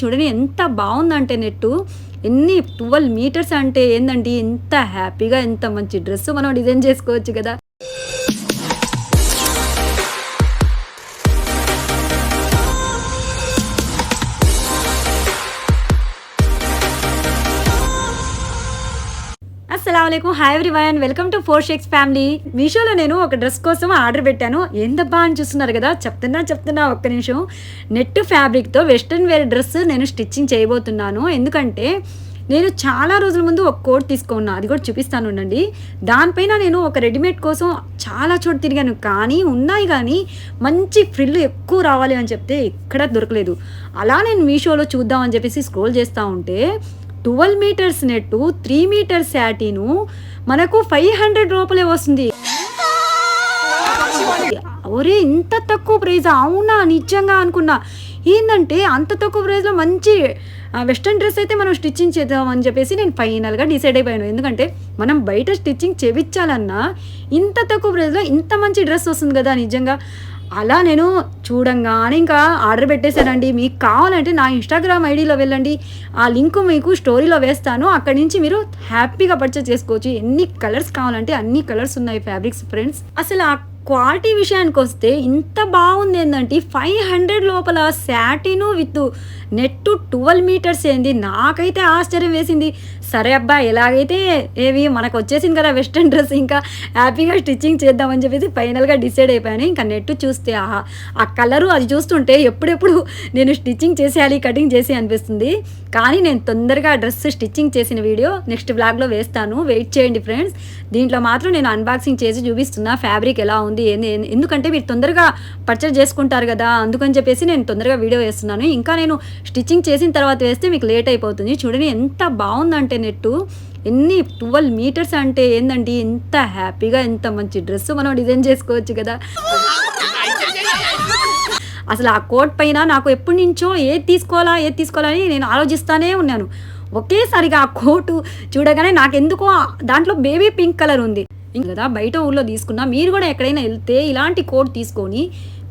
చూడండి ఎంత బాగుందంటే నెట్టు. ఎన్ని ట్వెల్వ్ మీటర్స్ అంటే ఏందండి ఎంత హ్యాపీగా ఎంత మంచి డ్రెస్ మనం డిజైన్ చేసుకోవచ్చు కదా. అస్సలం hi everyone welcome to four sheikhs family మీషోలో నేను ఒక డ్రెస్ కోసం ఆర్డర్ పెట్టాను. ఏందబ్బా అని చూస్తున్నారు కదా? చెప్తున్నా చెప్తున్నా ఒక్క నిమిషం. నెట్ ఫ్యాబ్రిక్తో వెస్ట్రన్ వేర్ డ్రెస్ నేను స్టిచ్చింగ్ చేయబోతున్నాను. ఎందుకంటే నేను చాలా రోజుల ముందు ఒక కోట్ తీసుకున్నా. అది కూడా చూపిస్తాను ఉండండి. దానిపైన నేను ఒక రెడీమేడ్ కోసం చాలా చోటు తిరిగాను. కానీ ఉన్నాయి కానీ మంచి ఫ్రిల్ ఎక్కువ రావాలి అని చెప్తే ఎక్కడా దొరకలేదు. అలా నేను మీషోలో చూద్దామని చెప్పేసి స్క్రోల్ చేస్తూ ఉంటే twelve metres net three metres satin మనకు ఫైవ్ హండ్రెడ్ రూపాయలే వస్తుంది. ఒరే ఇంత తక్కువ ప్రైజ్ అవునా? నిజంగా అనుకున్నా. ఏంటంటే అంత తక్కువ ప్రైజ్లో మంచి వెస్ట్రన్ డ్రెస్ అయితే మనం స్టిచ్చింగ్ చేద్దాం అని చెప్పేసి నేను ఫైనల్గా డిసైడ్ అయిపోయాను. ఎందుకంటే మనం బయట స్టిచ్చింగ్ చేయించాలన్నా ఇంత తక్కువ ప్రైజ్లో ఇంత మంచి డ్రెస్ వస్తుంది కదా నిజంగా. అలా నేను చూడంగానే ఇంకా ఆర్డర్ పెట్టేశానండి. మీకు కావాలంటే నా ఇన్స్టాగ్రామ్ ఐడిలో వెళ్ళండి. ఆ లింక్ మీకు స్టోరీలో వేస్తాను. అక్కడి నుంచి మీరు హ్యాపీగా పర్చేస్ చేసుకోవచ్చు. ఎన్ని కలర్స్ కావాలంటే అన్ని కలర్స్ ఉన్నాయి ఫ్యాబ్రిక్స్ ఫ్రెండ్స్ అసలు ఆ క్వాలిటీ విషయానికి వస్తే ఇంత బాగుంది ఏంటంటే ఫైవ్ హండ్రెడ్ లోపల satin with net twelve metres ఏంది? నాకైతే ఆశ్చర్యం వేసింది. సరే అబ్బా ఎలాగైతే ఏవి మనకు వచ్చేసింది కదా వెస్ట్రన్ డ్రెస్ ఇంకా హ్యాపీగా స్టిచ్చింగ్ చేద్దామని చెప్పేసి ఫైనల్గా డిసైడ్ అయిపోయాను. ఇంకా నెట్ చూస్తే ఆహా ఆ కలరు అది చూస్తుంటే ఎప్పుడెప్పుడు నేను స్టిచ్చింగ్ చేసేయాలి కటింగ్ చేసి అనిపిస్తుంది. కానీ నేను తొందరగా డ్రెస్ స్టిచ్చింగ్ చేసిన వీడియో నెక్స్ట్ బ్లాగ్లో వేస్తాను. వెయిట్ చేయండి ఫ్రెండ్స్. దీంట్లో మాత్రం నేను అన్బాక్సింగ్ చేసి చూపిస్తున్నా ఫ్యాబ్రిక్ ఎలా ఉంది ఏంది ఎందుకంటే మీరు తొందరగా పర్చేజ్ చేసుకుంటారు కదా అందుకని చెప్పేసి నేను తొందరగా వీడియో వేస్తున్నాను. ఇంకా నేను స్టిచ్చింగ్ చేసిన తర్వాత వేస్తే మీకు లేట్ అయిపోతుంది. చూడండి ఎంత బాగుందంటే నెట్టు ఎన్ని ట్వెల్వ్ మీటర్స్ అంటే ఏందండి? ఎంత హ్యాపీగా ఎంత మంచి డ్రెస్ మనం డిజైన్ చేసుకోవచ్చు కదా. అసలు ఆ కోట్ పైన నాకు ఎప్పటి నుంచో ఏది తీసుకోవాలా ఏది తీసుకోవాలని నేను ఆలోచిస్తానే ఉన్నాను. ఒకేసారిగా ఆ కోటు చూడగానే నాకెందుకో ఎందుకో దాంట్లో బేబీ పింక్ కలర్ ఉంది. ఇంకా కదా బయట ఊళ్ళో తీసుకున్నా మీరు కూడా ఎక్కడైనా వెళ్తే ఇలాంటి కోట్ తీసుకొని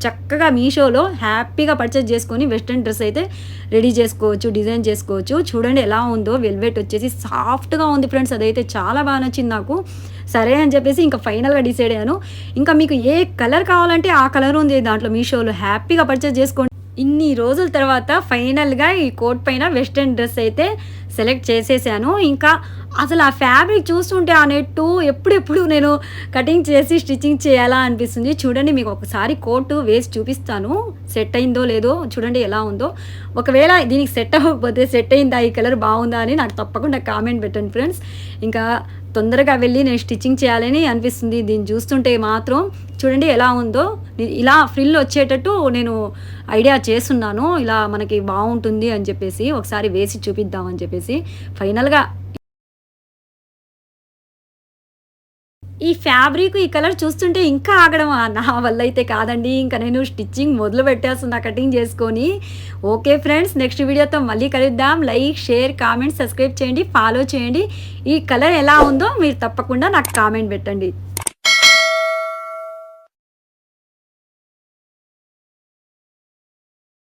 చక్కగా మీషోలో హ్యాపీగా పర్చేస్ చేసుకొని వెస్ట్రన్ డ్రెస్ అయితే రెడీ చేసుకోవచ్చు డిజైన్ చేసుకోవచ్చు. చూడండి ఎలా ఉందో వెల్వెట్ వచ్చేసి సాఫ్ట్గా ఉంది ఫ్రెండ్స్ అదైతే చాలా బాగా నచ్చింది నాకు. సరే అని చెప్పేసి ఇంకా ఫైనల్గా డిసైడ్ అయ్యాను. ఇంకా మీకు ఏ కలర్ కావాలంటే ఆ కలర్ ఉంది దాంట్లో మీషోలో హ్యాపీగా పర్చేస్ చేసుకోండి. ఇన్ని రోజుల తర్వాత ఫైనల్గా ఈ కోట్ పైన వెస్ట్రన్ డ్రెస్ అయితే సెలెక్ట్ చేసేసాను. ఇంకా అసలు ఆ ఫ్యాబ్రిక్ చూస్తుంటే ఆ నెట్టు ఎప్పుడెప్పుడు నేను కటింగ్ చేసి స్టిచ్చింగ్ చేయాలా అనిపిస్తుంది. చూడండి మీకు ఒకసారి కోటు వేసి చూపిస్తాను. సెట్ అయిందో లేదో చూడండి ఎలా ఉందో. ఒకవేళ దీనికి సెట్ అవ్వకపోతే సెట్ అయిందా ఈ కలర్ బాగుందా అని నాకు తప్పకుండా కామెంట్ పెట్టండి ఫ్రెండ్స్. ఇంకా తొందరగా వెళ్ళి నేను స్టిచ్చింగ్ చేయాలని అనిపిస్తుంది. దీన్ని చూస్తుంటే మాత్రం చూడండి ఎలా ఉందో. ఇలా ఫ్రిల్ వచ్చేటట్టు నేను ఐడియా చేస్తున్నాను. ఇలా మనకి బాగుంటుంది అని చెప్పేసి ఒకసారి వేసి చూపిద్దాం అని చెప్పేసి. ఫైనల్గా ఈ ఫ్యాబ్రిక్ ఈ కలర్ చూస్తుంటే ఇంకా ఆగడం నా వల్ల అయితే కాదండి. ఇంకా నేను స్టిచ్చింగ్ మొదలు పెట్టేస్తున్నా కటింగ్ చేసుకొని. ఓకే ఫ్రెండ్స్ నెక్స్ట్ వీడియోతో మళ్ళీ కలుద్దాం. లైక్ షేర్ కామెంట్ సబ్స్క్రైబ్ చేయండి ఫాలో చేయండి. ఈ కలర్ ఎలా ఉందో మీరు తప్పకుండా నాకు కామెంట్ పెట్టండి.